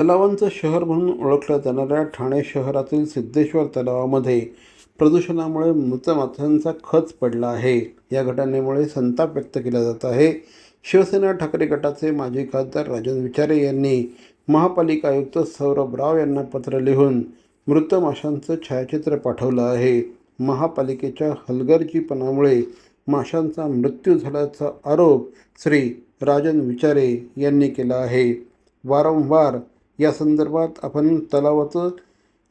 तलावांचं शहर म्हणून ओळखल्या जाणाऱ्या ठाणे शहरातील सिद्धेश्वर तलावामध्ये प्रदूषणामुळे मृत माशांचा खच पडला आहे. या घटनेमुळे संताप व्यक्त केला जात आहे. शिवसेना ठाकरे गटाचे माजी खासदार राजन विचारे यांनी महापालिका आयुक्त सौरभ राव यांना पत्र लिहून मृत माशांचं छायाचित्र पाठवलं आहे. महापालिकेच्या हलगर्जीपणामुळे माशांचा मृत्यू झाल्याचा आरोप श्री राजन विचारे यांनी केला आहे. वारंवार या संदर्भात आपण तलावाचं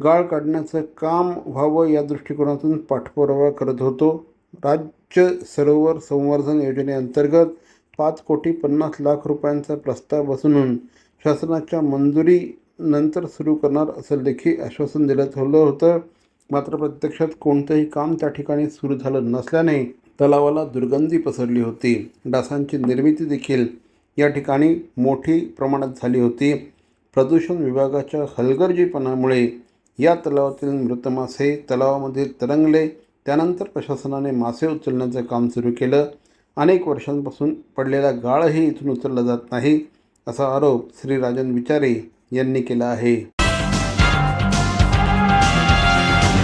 गाळ काढण्याचं काम व्हावं या दृष्टिकोनातून पाठपुरावा करत होतो. राज्य सरोवर संवर्धन योजनेअंतर्गत पाच कोटी पन्नास लाख रुपयांचा प्रस्ताव बसून शासनाच्या मंजुरीनंतर सुरू करणार असं लेखी आश्वासन देण्यात आलं होतं. मात्र प्रत्यक्षात कोणतंही काम त्या ठिकाणी सुरू झालं नसल्याने तलावाला दुर्गंधी पसरली होती. डासांची निर्मिती देखील या ठिकाणी मोठी प्रमाणात झाली होती. प्रदूषण विभागाच्या हलगर्जीपणामुळे या तलावातील मृत मासे तलावामध्ये तरंगले त्यानंतर प्रशासनाने मासे उचलण्याचं काम सुरू केलं. अनेक वर्षांपासून पडलेला गाळही इथून उचलला जात नाही असा आरोप श्री राजन विचारे यांनी केला आहे.